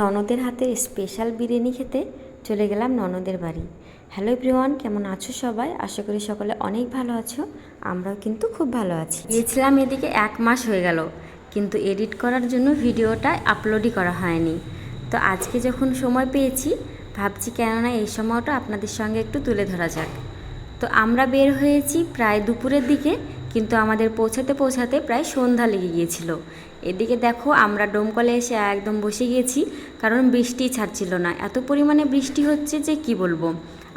ননদের হাতের স্পেশাল বিরিয়ানি খেতে চলে গেলাম ননদের বাড়ি। হ্যালো এভরিওয়ান কেমন আছো সবাই? আশা করি সকলে অনেক ভালো আছো, আমরাও কিন্তু খুব ভালো আছি। গিয়েছিলাম এদিকে এক মাস হয়ে গেল, কিন্তু এডিট করার জন্য ভিডিওটা আপলোডই করা হয়নি। তো আজকে যখন সময় পেয়েছি, ভাবছি কেননা এই সময়টা আপনাদের সঙ্গে একটু তুলে ধরা যাক। তো আমরা বের হয়েছি প্রায় দুপুরের দিকে কিন্তু আমাদের পৌঁছাতে পৌঁছাতে প্রায় সন্ধ্যা লেগে গিয়েছিল। এদিকে দেখো আমরা ডোমকলে এসে একদম বসে গিয়েছি, কারণ বৃষ্টি ছাড়ছিল না। এত পরিমাণে বৃষ্টি হচ্ছে যে কি বলব?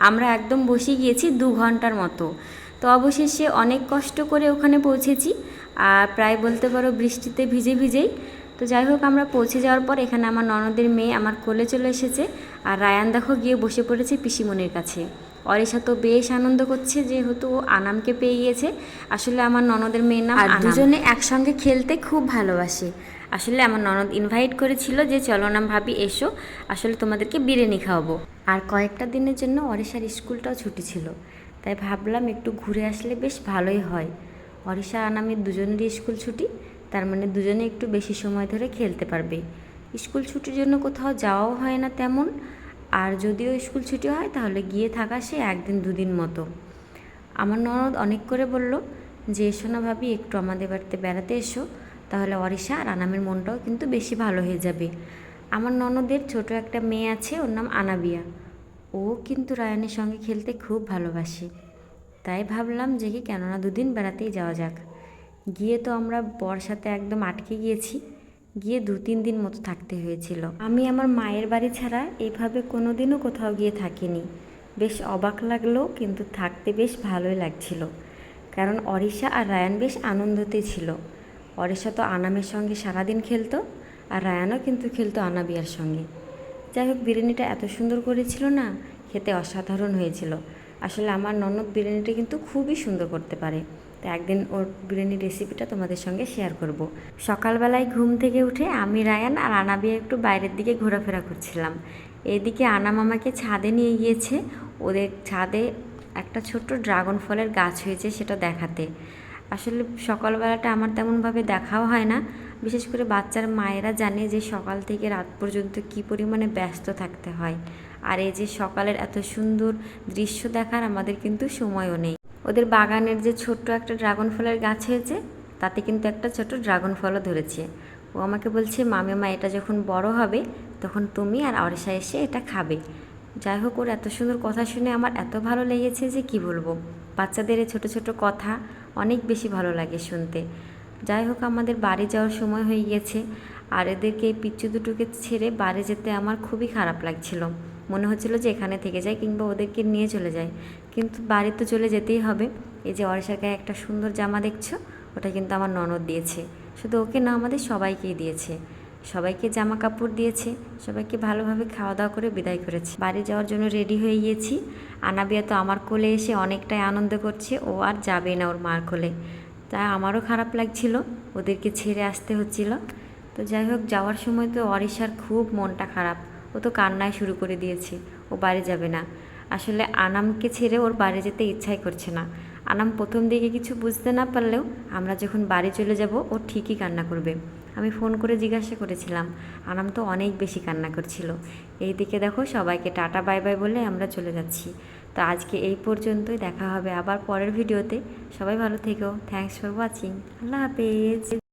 আমরা একদম বসে গিয়েছি দু ঘণ্টার মতো। তো অবশেষে অনেক কষ্ট করে ওখানে পৌঁছেছি, আর প্রায় বলতে পারো বৃষ্টিতে ভিজে ভিজেই। তো যাই হোক, আমরা পৌঁছে যাওয়ার পর এখানে আমার ননদের মেয়ে আমার কোলে চলে এসেছে, আর রায়ান দেখো গিয়ে বসে পড়েছে পিসিমনির কাছে। অরিশা তো বেশ আনন্দ করছে যেহেতু ও আনামকে পেয়ে গিয়েছে। আসলে আমার ননদের মেয়ের নাম আর দুজনে একসঙ্গে খেলতে খুব ভালোবাসে। আসলে আমার ননদ ইনভাইট করেছিল যে চলো না ভাবি এসো। আসলে তোমাদেরকে বিরিয়ানি খাওয়াবো। আর কয়েকটা দিনের জন্য অরিশার স্কুলটাও ছুটি ছিল। তাই ভাবলাম একটু ঘুরে আসলে বেশ ভালোই হয়। অরিশা আনামের দুজনেরই স্কুল ছুটি। তার মানে দুজনে একটু বেশি সময় ধরে খেলতে পারবে। স্কুল ছুটির জন্য কোথাও যাওয়াও হয় না তেমন। আর যদিও স্কুল ছুটি হয়, তাহলে গিয়ে থাকা সে একদিন দুদিন মতো। আমার ননদ অনেক করে বলল, যে এসো না ভাবি, একটু আমাদের বাড়িতে বেড়াতে এসো, তাহলে অরিশা আর আনামের মনটাও কিন্তু বেশি ভালো হয়ে যাবে। আমার ননদের ছোট একটা মেয়ে আছে, ওর নাম আনাবিয়া। ও কিন্তু রায়ানের সঙ্গে খেলতে খুব ভালোবাসে। তাই ভাবলাম যে কি, কেননা দুদিন বেড়াতেই যাওয়া যাক। গিয়ে তো আমরা বর্ষাতে একদম আটকে গিয়েছি। গিয়ে দু তিন দিন মতো থাকতে হয়েছিল। আমি আমার মায়ের বাড়ি ছাড়া এভাবে কোনোদিনও কোথাও গিয়ে থাকিনি। বেশ অবাক লাগল, কিন্তু থাকতে বেশ ভালোই লাগছিল। কারণ অরিশা আর রায়ান বেশ আনন্দতে ছিল। অরিশা তো আনামের সঙ্গে সারাদিন খেলতো, আর রায়ানও কিন্তু খেলতো আনাবিয়ার সঙ্গে। যাই হোক, বিরিয়ানিটা এত সুন্দর করেছিল না, খেতে অসাধারণ হয়েছিল। আসলে আমার ননদ বিরিয়ানিটা কিন্তু খুবই সুন্দর করতে পারে। একদিন ওর বিরিয়ানির রেসিপিটা তোমাদের সঙ্গে শেয়ার করব। সকালবেলায় ঘুম থেকে উঠে আমি রায়ান আর আনাবিয়া একটু বাইরের দিকে ঘোরাফেরা করছিলাম। এদিকে আনাম আমাকে ছাদে নিয়ে গিয়েছে। ওদের ছাদে একটা ছোট্ট ড্রাগন ফলের গাছ হয়েছে সেটা দেখাতে। আসলে সকালবেলাটা আমার তেমনভাবে দেখাও হয় না। বিশেষ করে বাচ্চার মায়েরা জানে যে সকাল থেকে রাত পর্যন্ত কি পরিমাণে ব্যস্ত থাকতে হয়। আর এই যে সকালের এত সুন্দর দৃশ্য দেখার আমাদের কিন্তু সময়ও নেই। ওদের বাগানের যে ছোট্ট একটা ড্রাগন ফলের গাছ হয়েছে, তাতে কিন্তু একটা ছোট ড্রাগন ফলও ধরেছে। ও আমাকে বলছে মামিমা এটা যখন বড় হবে, তখন তুমি আর অরিসা এসে এটা খাবে। যাই হোক, ওর এত সুন্দর কথা শুনে আমার এত ভালো লেগেছে যে কি বলব? বাচ্চাদের এই ছোটো ছোটো কথা অনেক বেশি ভালো লাগে শুনতে। যাই হোক, আমাদের বাড়ি যাওয়ার সময় হয়ে গেছে। আর এদেরকে এই পিচ্চু দুটোকে ছেড়ে বাড়ি যেতে আমার খুবই খারাপ লাগছিল। মনে হচ্ছিল যে এখানে থেকে যায় কিংবা ওদেরকে নিয়ে চলে যাই কিন্তু বাড়ি তো চলে যেতেই হবে। এই যে গায়ে একটা সুন্দর জামা দেখছ, ওটা কিন্তু আমার ননদ দিয়েছে। শুধু ওকে না, আমাদের সবাইকেই দিয়েছে। সবাইকে জামা কাপড় দিয়েছে, সবাইকে ভালোভাবে খাওয়া দাওয়া করে বিদায় করেছে। বাড়ি যাওয়ার জন্য রেডি হয়ে গিয়েছি। আনাবিয়া তো আমার কোলে এসে অনেকটাই আনন্দ করছে, ও আর যাবে না ওর মার কোলে। তাই আমারও খারাপ লাগছিল, ওদেরকে ছেড়ে আসতে হচ্ছিল। তো যাই হোক, যাওয়ার সময় তো অরিশার খুব মনটা খারাপ। ও তো কান্নায় শুরু করে দিয়েছে, ও বাড়ি যাবে না। আসলে আনামকে ছেড়ে ওর বাড়ি যেতে ইচ্ছাই করছে না। আনাম প্রথম দিকে কিছু বুঝতে না পারলেও আমরা যখন বাড়ি চলে যাব, ও ঠিকই কান্না করবে। আমি ফোন করে জিজ্ঞাসা করেছিলাম, আনাম তো অনেক বেশি কান্না করছিল। এই দিকে দেখো সবাইকে টাটা, বাই বাই বলে আমরা চলে যাচ্ছি। তো আজকে এই পর্যন্তই, দেখা হবে আবার পরের ভিডিওতে। সবাই ভালো থেকো। থ্যাংকস ফর ওয়াচিং আল্লাহ হাফেজ।